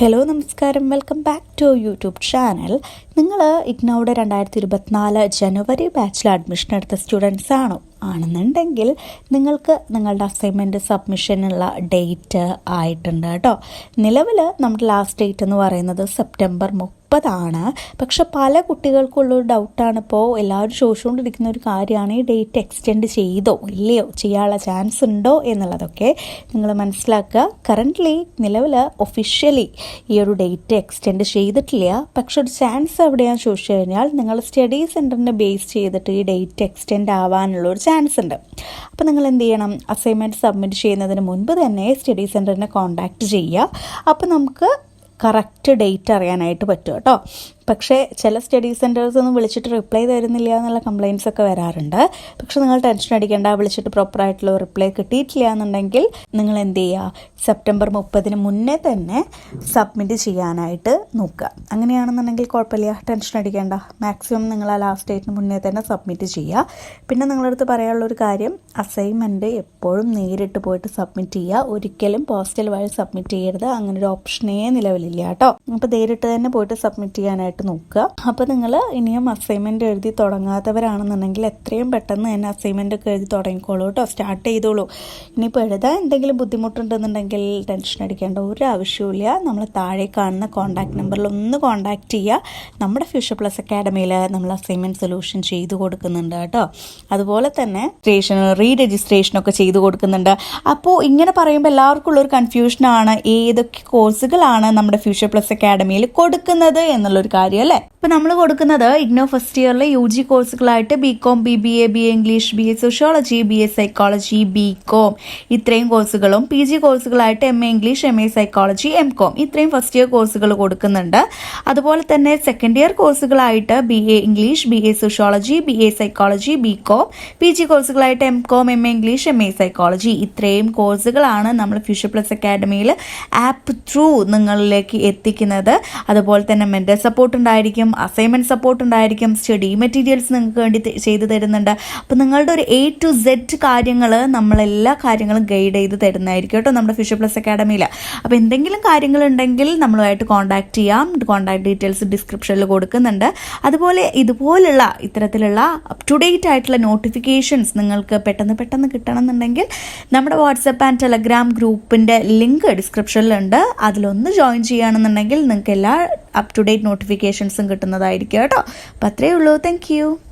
Hello നമസ്കാരം. Welcome back to YouTube channel നിങ്ങൾ ഇഗ്നോയുടെ രണ്ടായിരത്തി ഇരുപത്തിനാല് ജനുവരി ബാച്ചിൽ അഡ്മിഷൻ എടുത്ത സ്റ്റുഡൻസ് ആണോ? ആണെന്നുണ്ടെങ്കിൽ നിങ്ങൾക്ക് നിങ്ങളുടെ അസൈൻമെന്റ് സബ്മിഷനുള്ള ഡേറ്റ് ആയിട്ടുണ്ട് കേട്ടോ. നിലവിൽ നമ്മുടെ ലാസ്റ്റ് ഡേറ്റ് എന്ന് പറയുന്നത് സെപ്റ്റംബർ മുപ്പതാണ്. പക്ഷെ പല കുട്ടികൾക്കുള്ളൊരു ഡൗട്ടാണ് ഇപ്പോൾ എല്ലാവരും ചോദിച്ചുകൊണ്ടിരിക്കുന്ന ഒരു കാര്യമാണ് ഈ ഡേറ്റ് എക്സ്റ്റെൻഡ് ചെയ്തോ ഇല്ലയോ ചെയ്യാനുള്ള ചാൻസ് ഉണ്ടോ എന്നുള്ളതൊക്കെ നിങ്ങൾ മനസ്സിലാക്കുക. കറന്റ്ലി നിലവിൽ ഒഫീഷ്യലി ഈ ഒരു ഡേറ്റ് എക്സ്റ്റെൻഡ് ചെയ്തിട്ടില്ല. പക്ഷെ ഒരു ചാൻസ് എവിടെയാണെന്ന് ചോദിച്ചു കഴിഞ്ഞാൽ നിങ്ങൾ സ്റ്റഡി സെന്ററിനെ ബേസ് ചെയ്തിട്ട് ഈ ഡേറ്റ് എക്സ്റ്റെൻഡ് ആവാനുള്ള ഒരു ചാൻസ് ഉണ്ട്. അപ്പോൾ നിങ്ങൾ എന്ത് ചെയ്യണം? അസൈൻമെന്റ് സബ്മിറ്റ് ചെയ്യുന്നതിന് മുൻപ് തന്നെ സ്റ്റഡി സെന്ററിനെ കോൺടാക്റ്റ് ചെയ്യുക. അപ്പോൾ നമുക്ക് കറക്റ്റ് ഡേറ്റ് അറിയാനായിട്ട് പറ്റും കേട്ടോ. പക്ഷേ ചില സ്റ്റഡി സെന്റേഴ്സ് ഒന്നും വിളിച്ചിട്ട് റിപ്ലൈ തരുന്നില്ല എന്നുള്ള കംപ്ലയിൻസ് ഒക്കെ വരാറുണ്ട്. പക്ഷേ നിങ്ങൾ ടെൻഷൻ അടിക്കേണ്ട വിളിച്ചിട്ട് പ്രോപ്പറായിട്ടുള്ള റിപ്ലൈ കിട്ടിയിട്ടില്ല എന്നുണ്ടെങ്കിൽ നിങ്ങൾ എന്ത് ചെയ്യുക? സെപ്റ്റംബർ മുപ്പതിന് മുന്നേ തന്നെ സബ്മിറ്റ് ചെയ്യാനായിട്ട് നോക്കുക. അങ്ങനെയാണെന്നുണ്ടെങ്കിൽ കുഴപ്പമില്ല ടെൻഷൻ അടിക്കേണ്ട. മാക്സിമം നിങ്ങൾ ആ ലാസ്റ്റ് ഡേറ്റിന് മുന്നേ തന്നെ സബ്മിറ്റ് ചെയ്യുക. പിന്നെ നിങ്ങളടുത്ത് പറയാനുള്ളൊരു കാര്യം അസൈൻമെന്റ് എപ്പോഴും നേരിട്ട് പോയിട്ട് സബ്മിറ്റ് ചെയ്യുക. ഒരിക്കലും പോസ്റ്റൽ വഴി സബ്മിറ്റ് ചെയ്യരുത്. അങ്ങനെ ഒരു ഓപ്ഷനേ നിലവിലില്ല കേട്ടോ. അപ്പോൾ നേരിട്ട് തന്നെ പോയിട്ട് സബ്മിറ്റ് ചെയ്യാനായിട്ട് നോക്കുക. അപ്പോൾ നിങ്ങൾ ഇനിയും അസൈൻമെന്റ് എഴുതി തുടങ്ങാത്തവരാണെന്നുണ്ടെങ്കിൽ എത്രയും പെട്ടെന്ന് തന്നെ അസൈൻമെന്റ് ഒക്കെ എഴുതി തുടങ്ങിക്കോളൂ കേട്ടോ. സ്റ്റാർട്ട് ചെയ്തോളൂ. ഇനിയിപ്പോൾ എഴുതാൻ എന്തെങ്കിലും ബുദ്ധിമുട്ടുണ്ടെന്നുണ്ടെങ്കിൽ ടെൻഷൻ അടിക്കേണ്ട ഒരു ആവശ്യവുമില്ല നമ്മൾ താഴെ കാണുന്ന കോൺടാക്ട് നമ്പറിൽ ഒന്ന് കോൺടാക്ട് ചെയ്യുക. നമ്മുടെ ഫ്യൂച്ചർ പ്ലസ് അക്കാഡമിയിൽ നമ്മൾ അസൈൻമെന്റ് സൊല്യൂഷൻ ചെയ്തു കൊടുക്കുന്നുണ്ട് കേട്ടോ. അതുപോലെ തന്നെ രജിസ്ട്രേഷൻ റീ രജിസ്ട്രേഷനൊക്കെ ചെയ്തു കൊടുക്കുന്നുണ്ട്. അപ്പോൾ ഇങ്ങനെ പറയുമ്പോൾ എല്ലാവർക്കും ഉള്ളൊരു കൺഫ്യൂഷനാണ് ഏതൊക്കെ കോഴ്സുകളാണ് നമ്മുടെ ഫ്യൂച്ചർ പ്ലസ് അക്കാഡമിയിൽ കൊടുക്കുന്നത് എന്നുള്ളൊരു കാര്യം അല്ലേ? ഇപ്പം നമ്മൾ കൊടുക്കുന്നത് ഇഗ്നോ ഫസ്റ്റ് ഇയറിലെ U G കോഴ്സുകളായിട്ട് B com B B A B A English B A sociology B A psychology B com ഇത്രയും കോഴ്സുകളും P G കോഴ്സുകളായിട്ട് M A English M A psychology M com ഇത്രയും ഫസ്റ്റ് ഇയർ കോഴ്സുകൾ കൊടുക്കുന്നുണ്ട്. അതുപോലെ തന്നെ second year കോഴ്സുകളായിട്ട് B A English B A sociology B A psychology B com P G കോഴ്സുകളായിട്ട് M com M A English M A psychology ഇത്രയും കോഴ്സുകളാണ് നമ്മൾ Future Plus അക്കാഡമിയിൽ app through നിങ്ങളിലേക്ക് എത്തിക്കുന്നത്. അതുപോലെ തന്നെ മെന്റൽ സപ്പോർട്ട് ഉണ്ടായിരിക്കും. അസൈൻമെന്റ് സപ്പോർട്ട് ഉണ്ടായിരിക്കും. സ്റ്റഡി മെറ്റീരിയൽസ് നിങ്ങൾക്ക് വേണ്ടി ചെയ്തു തരുന്നുണ്ട്. അപ്പോൾ നിങ്ങളുടെ ഒരു എ ടു സെറ്റ് കാര്യങ്ങൾ നമ്മളെല്ലാ കാര്യങ്ങളും ഗൈഡ് ചെയ്ത് തരുന്നതായിരിക്കും കേട്ടോ നമ്മുടെ ഫിഷ് പ്ലസ് അക്കാഡമിയിൽ അപ്പോൾ എന്തെങ്കിലും കാര്യങ്ങളുണ്ടെങ്കിൽ നമ്മളുമായിട്ട് കോൺടാക്ട് ചെയ്യാം. കോൺടാക്ട് ഡീറ്റെയിൽസ് ഡിസ്ക്രിപ്ഷനിൽ കൊടുക്കുന്നുണ്ട്. അതുപോലെ ഇതുപോലുള്ള ഇത്തരത്തിലുള്ള അപ് ടു ഡേറ്റ് ആയിട്ടുള്ള നോട്ടിഫിക്കേഷൻസ് നിങ്ങൾക്ക് പെട്ടെന്ന് പെട്ടെന്ന് കിട്ടണമെന്നുണ്ടെങ്കിൽ നമ്മുടെ വാട്സപ്പ് ആൻഡ് ടെലഗ്രാം ഗ്രൂപ്പിന്റെ ലിങ്ക് ഡിസ്ക്രിപ്ഷനിലുണ്ട് അതിലൊന്ന് ജോയിൻ ചെയ്യുകയാണെന്നുണ്ടെങ്കിൽ നിങ്ങൾക്ക് എല്ലാ അപ് ടു ഡേറ്റ് നോട്ടിഫിക്കേഷൻസും കിട്ടുന്നതായിരിക്കും കേട്ടോ. അപ്പം അത്രയേ ഉള്ളൂ. താങ്ക്